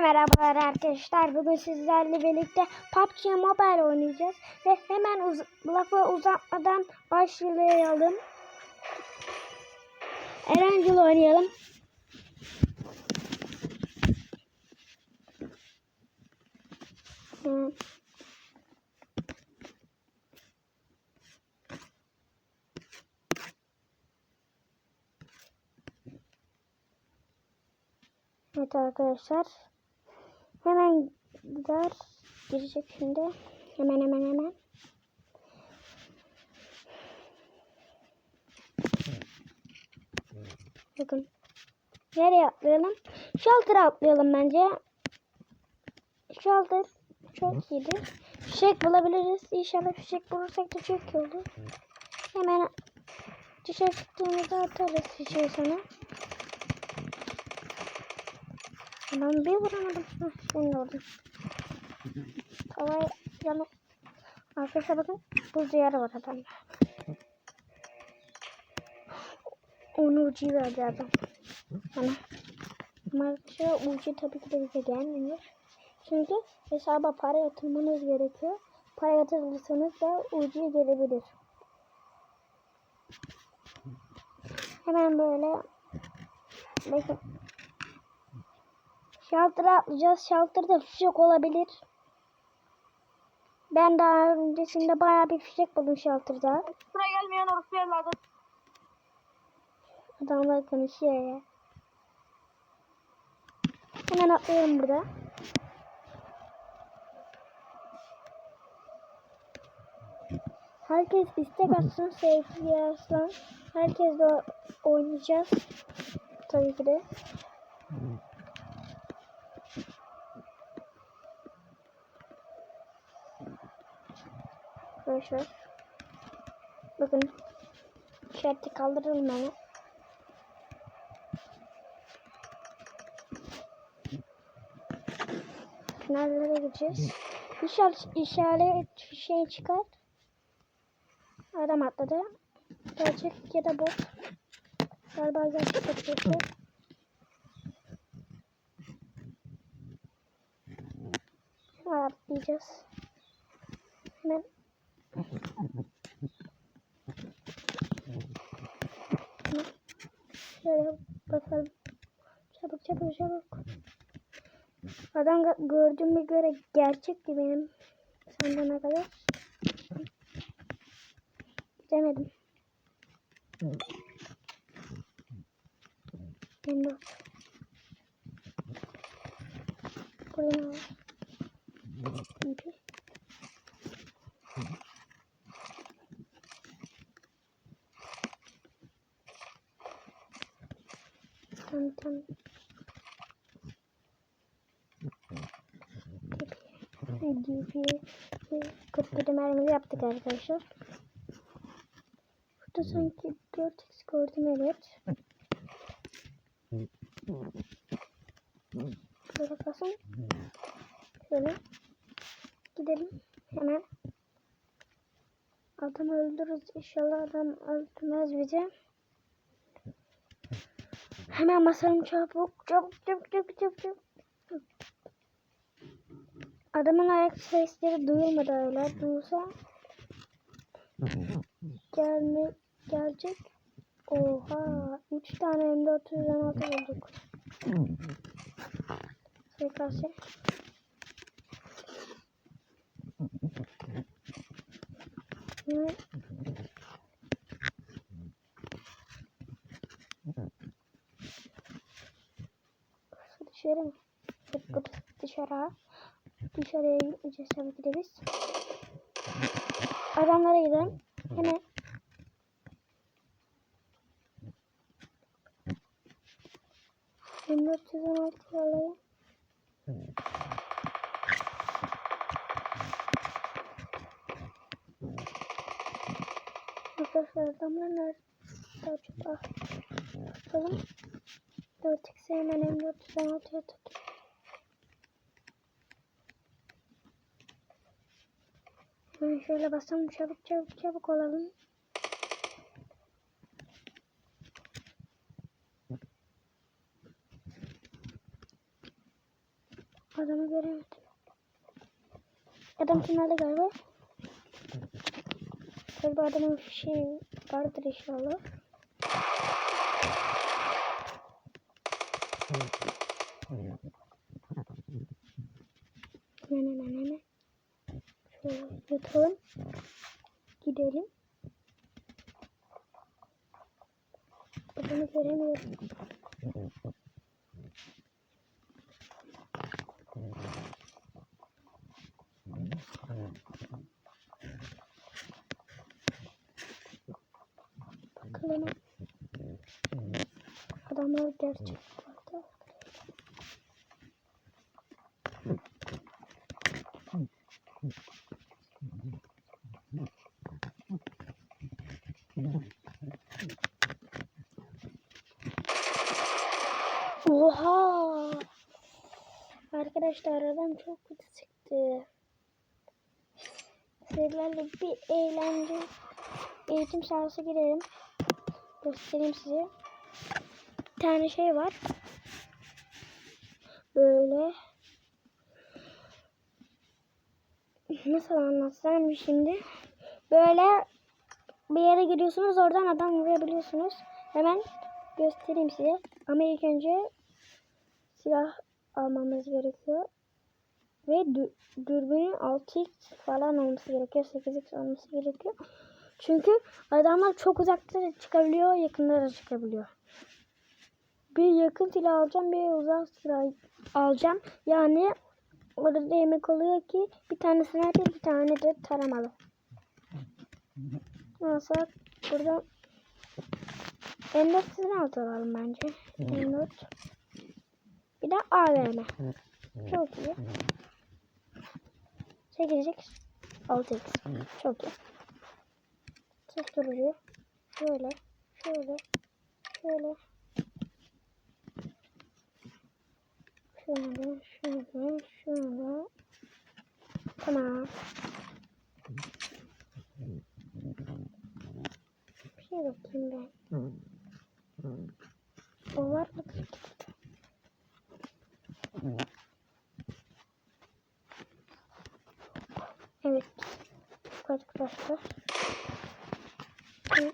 Merhabalar arkadaşlar. Bugün sizlerle birlikte PUBG Mobile oynayacağız. Ve hemen uz lafı uzatmadan başlayalım. Erencil oynayalım. Evet arkadaşlar. Gider. Girecek şimdi. Hemen hemen hemen. Bakın. Nereye atlayalım? Shelter'a atlayalım bence. Shelter çok iyidir. Fişek bulabiliriz. İnşallah fişek bulursak da çok iyi olur. Hemen dışarı çıktığımızda atarız fişeği sana. Ben bir vuramadım. Heh, şimdi vurdum. Havaya yanı. Arkadaşlar bakın. Buz diyarı var adamda. Onu ucu verdi adam. Bana. Ama arkadaşlar ucu tabii ki de bize gelmiyor. Çünkü hesaba para yatırmanız gerekiyor. Para yatırırsanız da ucu gelebilir. Hemen böyle Bakın Shelter'a atlayacağız. Shelter'da fişek olabilir. Ben daha öncesinde bayağı bir fişek buldum Shelter'da. Sıra gelmeyen orospu evladı. Adamlar konuşuyor ya. Hemen atlayalım burada. Herkes istek atsın sevgili aslan. Herkes de oynayacağız. Tabii ki de. Ver. Bakın. İşareti kaldıralım hemen. Nerelere gideceğiz? İşaret, işaret şey çıkar. Adam atladı. Gerçek ya da bot. Galiba gerçek atladı. Atlayacağız. Hemen Şöyle bakalım. Çabuk çabuk çabuk. Adam gö- gördüğüme göre gerçekti benim senden kadar. Gidemedim. Ben de. Al. İpi. Tamam tamam. DP 47 mermili yaptık arkadaşlar. Burada sanki 4x gördüm evet. Şöyle basın. Şöyle. Gidelim. Hemen. Adam öldürürüz. İnşallah adam öldürmez bizi. Hemen basalım çabuk. Çabuk çabuk çabuk çabuk. çabuk. Adamın ayak sesleri duyulmadı öyle. Duyulsa gelme gelecek. Oha. 3 tane M416 bulduk. SKS. Evet. Mı? Evet, burası dışarı. Dışarıya gideceğiz tabii ki de biz. Adamlara gidelim. Hemen. M416 alayım. Arkadaşlar adamlar nerede? Daha çok ah. Bakalım. 4x'e hemen M416'ya tut. Hemen şöyle basalım çabuk çabuk çabuk olalım. Adamı göremedim. Adam finalde galiba. Tabii adamın şey vardır inşallah. Hemen hemen hemen. Şöyle yutalım. Gidelim. Adamı göremiyorum. Bakalım. Adamlar gerçek vardı. Oha! Arkadaşlar adam çok kötü çıktı. Sizlerle bir eğlence eğitim sahası girelim. Göstereyim size. Bir tane şey var. Böyle. Nasıl anlatsam şimdi. Böyle bir yere giriyorsunuz oradan adam vurabiliyorsunuz. Hemen göstereyim size. Ama ilk önce silah almamız gerekiyor. Ve dü- dürbünün 6x falan olması gerekiyor. 8x olması gerekiyor. Çünkü adamlar çok uzakta çıkabiliyor, yakında da çıkabiliyor. Bir yakın silah alacağım, bir uzak silah alacağım. Yani orada demek oluyor ki bir tane sniper, bir tane de taramalı. Nasıl burada M4 sizin alalım bence. M4. De AVM. Çok iyi. 8x 6x. Çok iyi. Susturucu. Şöyle. Şöyle. Şöyle. Şöyle. Şöyle. Şöyle. Tamam. Bir şey bakayım ben. O var mı? Evet. Arkadaşlar. Hı.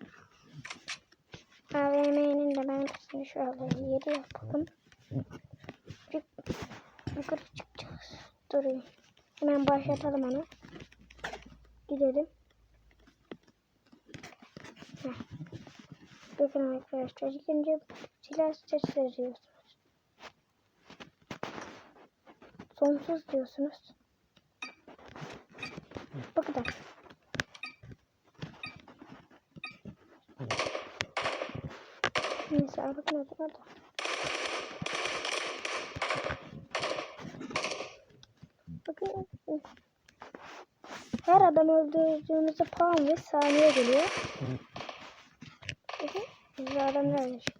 AVM'nin de ben şimdi şöyle yeri yapalım. Yukarı çıkacağız. Durayım. Hemen başlatalım onu. Gidelim. Heh. Bakın arkadaşlar. İlk önce silah sesi yazıyorsunuz. Sonsuz diyorsunuz. Bu kadar. Adına da. Bakın. Her adam öldürdüğümüzde puan ve saniye geliyor. Bakın. Biz adam nerede şimdi?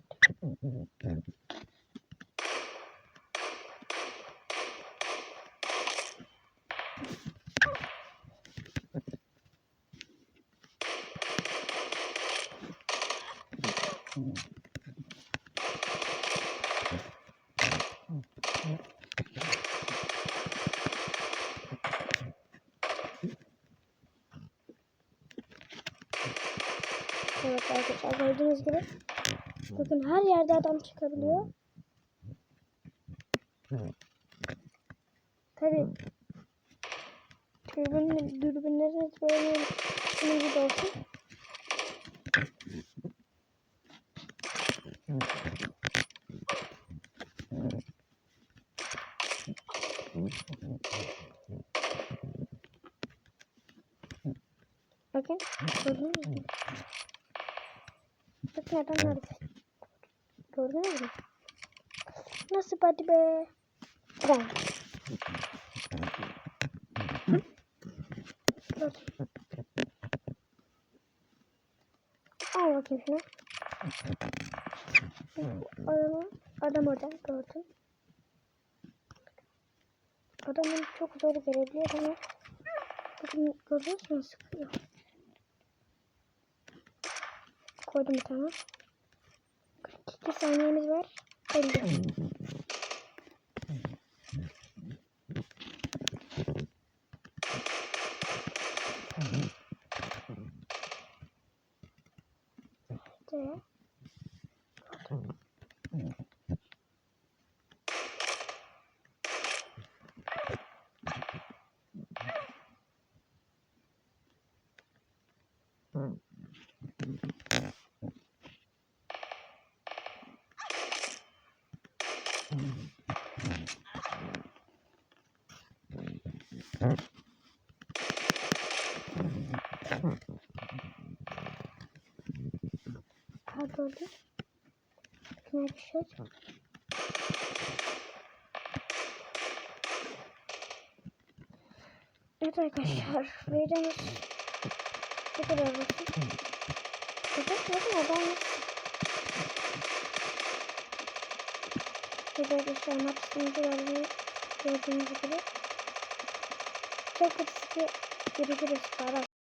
Evet arkadaşlar gördüğünüz gibi. Bakın her yerde adam çıkabiliyor. Tabi dürbün, dürbünleriniz böyle şunun gibi olsun. Bakın gördünüz mü? Bakın adam nerede? Gördünüz mü? Nasıl hadi be? Tamam. Al bakayım şunu. Adamı, adam orada gördüm. Adamın çok zor gelebiliyor ama gördünüz mü sıkıyor. koydum bir tane. 42 saniyemiz var. 50. Mm-hmm. Pardon. Ne bir şey? Evet arkadaşlar. Videomuz bu kadar basit. Fakat bakın adam Burada arkadaşlar maksimum gördüğünüz gibi. Çok hızlı görüşürüz. Para.